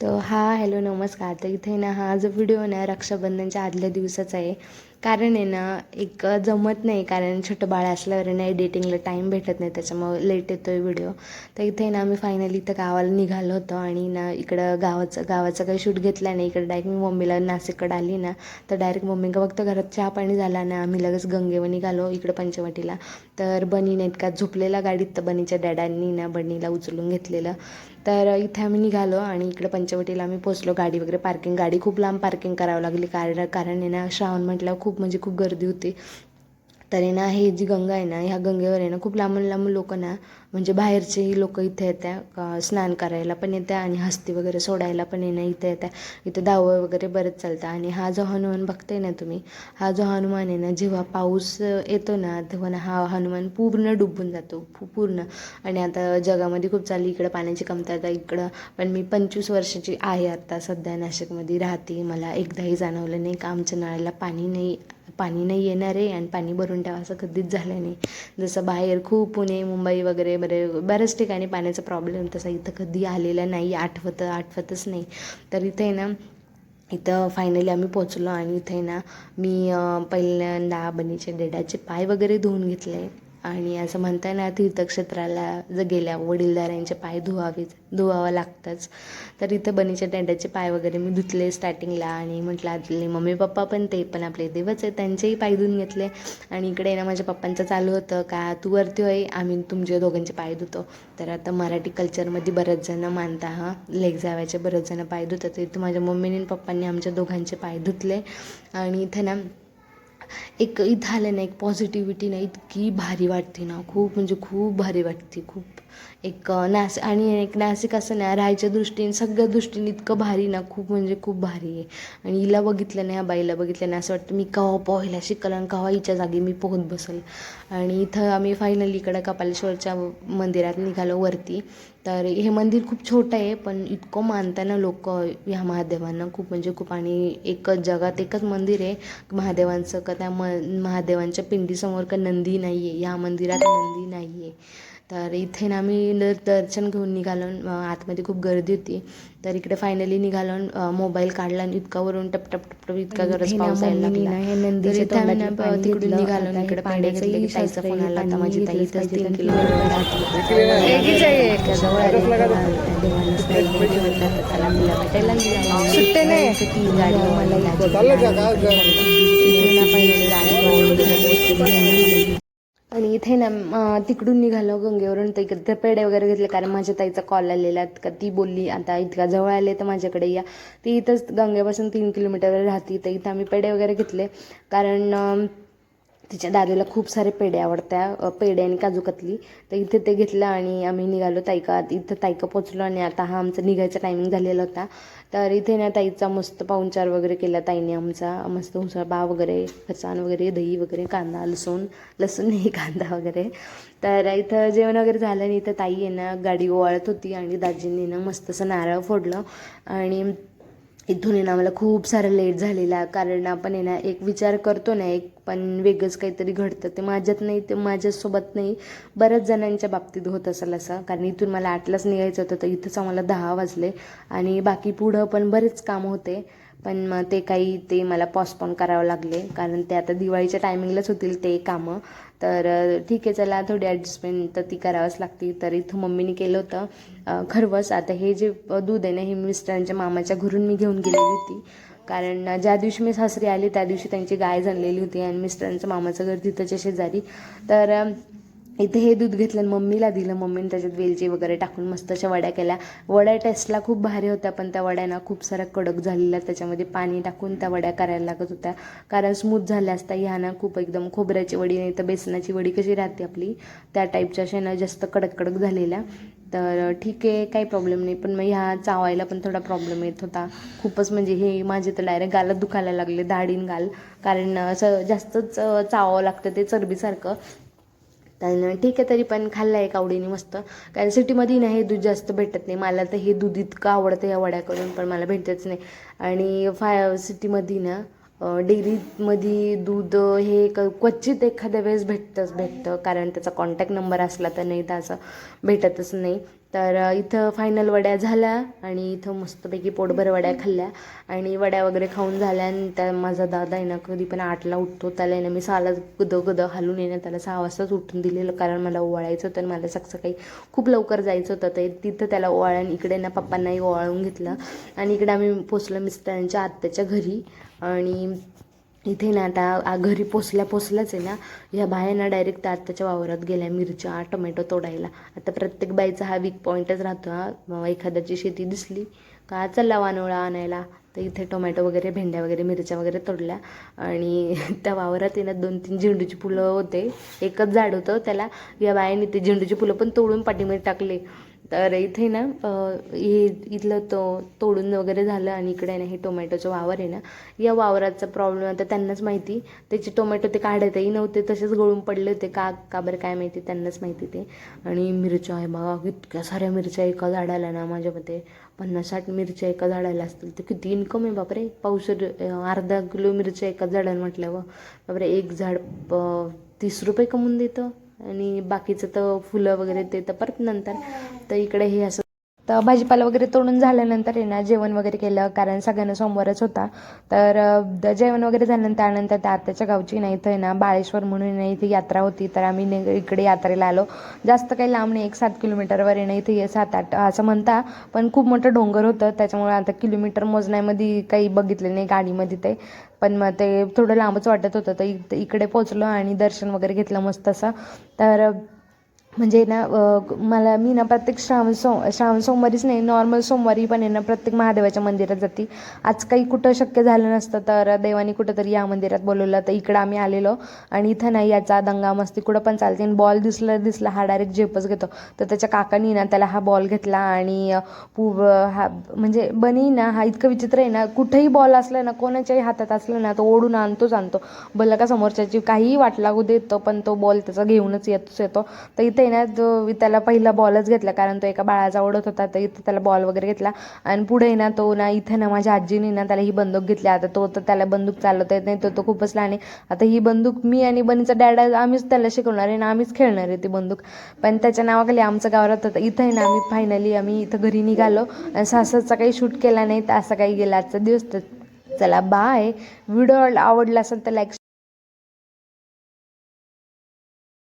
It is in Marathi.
तर हा हॅलो नमस्कार. तर इथे ना हा जो व्हिडिओ ना रक्षाबंधनच्या आदल्या दिवसाचा आहे. कारण आहे ना एक जमत नाही कारण छोटं बाळ असल्यावर ना एडिटिंगला टाईम भेटत नाही त्याच्यामुळं लेट येतो आहे व्हिडिओ तर इथे ना आम्ही फायनली इथं गावाला निघालो होतो आणि ना इकडं गावाचं गावाचं काही शूट घेतला नाही. इकडं डायरेक्ट मी मम्मीला नाशिककडं आली ना तर डायरेक्ट मम्मीला फक्त घरात चहा पाणी झाला ना आम्ही लगेच गंगेवर निघालो इकडं पंचवटीला. तर बनीने इतका झोपलेला गाडीत तर बनीच्या डॅडांनी ना बनीला उचलून घेतलेलं. तर इथे आम्ही निघालो आणि इकडं पंचवटीला आम्ही पोचलो गाडी वगैरे पार्किंग गाडी खूप लांब पार्किंग करावं लागली. कारण कारण आहे ना श्रावण म्हटल्यावर खूप खूप म्हणजे खूप गर्दी होती. तर आहे ना हे जी गंगा आहे ना ह्या गंगेवर आहे ना खूप लांबून लांबून लोक ना म्हणजे बाहेरचेही लोक इथे येत्या स्नान करायला पण येत्या आणि हस्ती वगैरे सोडायला पण येणं इथे येत्या. इथं दावं वगैरे बरंच चालतं. आणि हा जो हनुमान बघताय ना तुम्ही हा जो हनुमान आहे ना जेव्हा पाऊस येतो ना तेव्हा ना हा हनुमान पूर्ण डुबून जातो पूर्ण. आणि आता जगामध्ये खूप चालली इकडं पाण्याची कमतरता इकडं पण मी पंचवीस वर्षाची आहे आता सध्या नाशिकमध्ये राहते. मला एकदाही जाणवलं नाही का आमच्या नळाला पाणी नाही पाणी नाही येणार आहे आणि पाणी भरून ठेवा असं कधीच झालं नाही. जसं बाहेर खूप पुणे मुंबई वगैरे बरे बऱ्याच ठिकाणी पाण्याचा प्रॉब्लेम तसा इथं कधी आलेला नाही आठवत आठवतच नाही. तर इथे ना इथं फायनली आम्ही पोचलो आणि इथे ना मी पहिल्यांदा बनीचे डेडाचे पाय वगैरे धुवून घेतले. आणि असं म्हणता ना तीर्थक्षेत्राला जर गेल्या वडीलधाऱ्यांचे पाय धुवावे धुवावं लागतंच. तर इथं बनीच्या टेंडाचे पाय वगैरे मी धुतले स्टार्टिंगला आणि म्हटलं आतले मम्मी पप्पा पण ते पण आपले देवच आहे त्यांचेही पाय धुवून घेतले. आणि इकडे ना माझ्या पप्पांचं चालू होतं का तू वरती होय? आम्ही तुमचे दोघांचे पाय धुतो. तर आता मराठी कल्चरमध्ये बरेच जणं मानता हां. लेक जाव्याचे बरेच जणं पाय धुतात. इथं माझ्या मम्मीने आणि पप्पांनी आमच्या दोघांचे पाय धुतले. आणि इथं ना एक इथं आलं ना एक पॉझिटिव्हिटी ना इतकी भारी वाटते ना. खूप म्हणजे खूप भारी वाटते खूप. एक अं, नास आणि एक नाशिक असं ना राहायच्या दृष्टीने सगळ्या दृष्टीने इतकं भारी ना खूप म्हणजे खूप भारी आहे. आणि हिला बघितलं नाही ह्या बाईला बघितलं नाही असं वाटतं मी कवा पोहायला शिकलं आणि कवा हिच्या जागी मी पोहत बसल. आणि इथं आम्ही फायनली इकडं कपालेश्वरच्या मंदिरात निघालो वरती. तर हे मंदिर खूप छोटं आहे पण इतकं मानताना लोक ह्या महादेवांना खूप म्हणजे खूप आणि एकच जगात एकच मंदिर आहे. महादेवांचं का त्या म महादेवांच्या पिंडीसमोर का नंदी नाही आहे ह्या मंदिरात नंदी नाही आहे तर इथे ना आम्ही न- दर्शन घेऊन निघालो आतमध्ये खूप गर्दी होती. तर इकडे फायनली निघालो मोबाईल काढला आणि इतका वरून टप टप टप टप इतका गरज पाऊस यायला लागला. तिकडून. निघालो इकडे पाणी घेतलं की ताईचा फोन आला. पाणी माझी ताई इथंच तीन किलोमीटर जवळ ती गाडी मला गाडी आणि इथे ना तिकडून निघालो गंगेवरून. तर इकडे पेढे वगैरे घेतले कारण माझ्या ताईचा कॉल आलेला का ती बोलली आता इतका जवळ आले तर माझ्याकडे या. ती इथंच गंगेपासून तीन किलोमीटरवर राहते. तर इथं आम्ही पेढे वगैरे घेतले. कारण तिच्या दादूला खूप सारे पेढे आवडत्या पेढे आणि काजू कतली तर इथे ते घेतलं आणि आम्ही निघालो ताईका इथं ताईका पोचलो आणि आता हा आमचा निघायचा टायमिंग झालेला होता. तर इथे ना ताईचा मस्त पाहुणचार वगैरे केला ताईने आमचा. मस्त उसळबा वगैरे फरसाण वगैरे दही वगैरे कांदा लसूण लसूण नाही कांदा वगैरे. तर इथं जेवण वगैरे झालं आणि इथं ताई आहे ना गाडी ओवाळत होती आणि दाजींनी ना मस्त असं नारळ फोडलं. आणि इथून आहे ना मला खूप सारं लेट झालेला कारण आपण आहे ना एक विचार करतो ना एक पण वेगळंच काहीतरी घडतं. ते माझ्यात नाही ते माझ्यासोबत नाही. बऱ्याच जणांच्या बाबतीत होत असेल असं. कारण इथून मला आठलाच निघायचं होतं तर इथंच आम्हाला दहा वाजले. आणि बाकी पुढं पण बरेच काम होते. पण मग ते काही ते मला पॉस्पॉन करावं लागले. कारण ते आता दिवाळीच्या टायमिंगलाच होतील ते कामं. तर ठीक आहे चला थोडी ॲडजस्टमेंट तर ती करावंच लागते तर इथं मम्मीने केलं होतं खरवस. आता हे जे दूध आहे ना हे मिस्टरांच्या मामाच्या घरून मी घेऊन गेलेली होती. कारण ज्या दिवशी मी सासरी आली त्या दिवशी त्यांची गाय झालेली होती आणि मिस्टरांचं मामाचं घर तिथंच्या शेजारी. तर इथे हे दूध घेतलं आणि मम्मीला दिलं. मम्मीने त्याच्यात वेलची वगैरे टाकून मस्त अशा वड्या केल्या. वड्या टेस्टला खूप भारी होत्या पण त्या वड्या ना खूप साऱ्या कडक झालेल्या. त्याच्यामध्ये पाणी टाकून त्या वड्या करायला लागत होत्या. कारण स्मूथ झाल्या असता ह्या ना खूप एकदम खोबऱ्याची वडी नाही तर बेसनाची वडी कशी राहते आपली त्या टाईपच्या अशा ना जास्त कडक कडक झालेल्या. तर ठीक आहे काही प्रॉब्लेम नाही. पण मग ह्या चावायला पण थोडा प्रॉब्लेम येत होता. खूपच म्हणजे हे माझे तर डायरेक्ट गालात दुखायला लागले दाढीन गाल. कारण असं जास्तच चावावं लागतं ते चरबीसारखं. तर ठीक आहे तरी पण खाल्लं एक आवडीने मस्त. कारण सिटीमध्ये ना हे दूध जास्त भेटत नाही. मला तर हे दूध इतकं आवडतं या वड्या करून पण मला भेटतच नाही. आणि फाय सिटीमध्ये ना डेअरीमध्ये दूध हे क क्वचित एखाद्या वेळेस भेटतंच भेटतं. कारण त्याचा कॉन्टॅक्ट नंबर असला तर नाही तर असं भेटतच नाही. तर इथं फायनल वड्या झाल्या आणि इथं मस्तपैकी पोटभर वड्या खाल्ल्या आणि वड्या वगैरे खाऊन झाल्या आणि त्या माझा दादा आहे ना कधी पण आठला उठतो. त्याला आहे ना मी सहाला गदं गदं हालून येणं त्याला सहा वाजताच उठून दिलेलं कारण मला ओवाळायचं होतं आणि मला सकाळी खूप लवकर जायचं होतं. ते तिथं त्याला ओवाळून इकडे ना पप्पांनाही ओवाळून घेतलं. आणि इकडे आम्ही पोचलो मिस्टरांच्या आत्याच्या घरी आणि इथे ना आता घरी पोचल्या पोचल्याच आहे ना ह्या बाया ना डायरेक्ट त्या वावरात गेल्या मिरच्या टोमॅटो तोडायला. आता प्रत्येक बाईचा हा वीक पॉईंटच राहतो हा. एखाद्याची शेती दिसली का चला वानोळा आणायला. तर इथे टोमॅटो वगैरे भेंड्या वगैरे मिरच्या वगैरे तोडल्या. आणि त्या वावरात आहे दोन तीन झेंडूची फुलं होते. एकच झाड होतं त्याला या बायाने ते झेंडूची फुलं पण तोडून पाठीमध्ये टाकले. तर इथे ना हे इथलं तो तोडून वगैरे झालं आणि इकडे ना हे टोमॅटोचं वावर आहे ना या वावराचा प्रॉब्लेम आता त्यांनाच माहिती. त्याचे टोमॅटो ते काढतही नव्हते तसेच गळून पडले होते. का का बरं काय माहिती त्यांनाच माहिती ते. आणि मिरच्या आहे बघा इतक्या साऱ्या मिरच्या एका झाडाला ना माझ्या मते पन्नास साठ मिरच्या एका झाडाला असतील. तर किती इन्कम आहे बापरे. पावसर अर्धा किलो मिरच्या एका झाडाला म्हटल्यावर. बापरे एक झाड तीस रुपये कमवून देतं. आणि बाकीचं तर फुलं वगैरे ते तर परत नंतर. तर इकडे हे असं तर भाजीपाला वगैरे तोडून झाल्यानंतर आहे ना जेवण वगैरे केलं कारण सगळ्यांना सोमवारच होता. तर जेवण वगैरे झाल्यानंतर त्यानंतर त्या आत्याच्या गावची नाही इथं आहे ना बाळेश्वर म्हणून आहे इथे यात्रा होती. तर आम्ही ने- इकडे यात्रेला आलो. जास्त काही लांब नाही एक सात किलोमीटरवर आहे ना इथे सात आठ असं म्हणता. पण खूप मोठं डोंगर होतं त्याच्यामुळे आता किलोमीटर मोजण्यामध्ये काही बघितलं नाही गाडीमध्ये ते. पण मग ते थोडं लांबच वाटत होतं. तर इक इकडे पोचलो आणि दर्शन वगैरे घेतलं मस्त असं. तर म्हणजे ना मला मी ना प्रत्येक श्रावण सो श्रावण सोमवारीच नाही नॉर्मल सोमवारी पण आहे ना प्रत्येक महादेवाच्या मंदिरात जाते. आज काही कुठं शक्य झालं नसतं तर देवानी कुठंतरी या मंदिरात बोलवलं तर इकडं आम्ही आलेलो. आणि इथं नाही याचा दंगा मस्ती कुठं पण चालते. आणि बॉल दिसला दिसला हा डायरेक्ट झेपच घेतो. तर त्याच्या काकानी ना त्याला हा बॉल घेतला आणि पू हा म्हणजे बनी ना हा इतकं विचित्र आहे ना कुठेही बॉल असला ना कोणाच्याही हातात असला ना तो ओढून आणतोच आणतो. भलं का समोरच्याची काहीही वाट लागू देतो पण तो बॉल त्याचा घेऊनच येतोच येतो. तर इथे आहे ना जो त्याला पहिला बॉलच घेतला कारण तो एका बाळाचा ओढत होता तर इथं त्याला बॉल वगैरे घेतला. आणि पुढे ना तो ना इथं ना माझ्या आजीने ना त्याला ही बंदूक घेतली. आता तो तर त्याला बंदूक चालवता येत नाही तो तो खूपच लहान आहे. आता ही बंदूक मी आणि बनीचा डॅड आम्हीच त्याला शिकवणार आहे ना आम्हीच खेळणार आहे ती बंदूक. पण त्याच्या नावाखाली आमचं गावात होतं इथं आहे ना आम्ही फायनली आम्ही इथं घरी निघालो. आणि सासरचा काही शूट केला नाही तर असा काही गेला आजचा दिवस. तर चला बाय व्हिडिओ आवडला असेल तर लाईक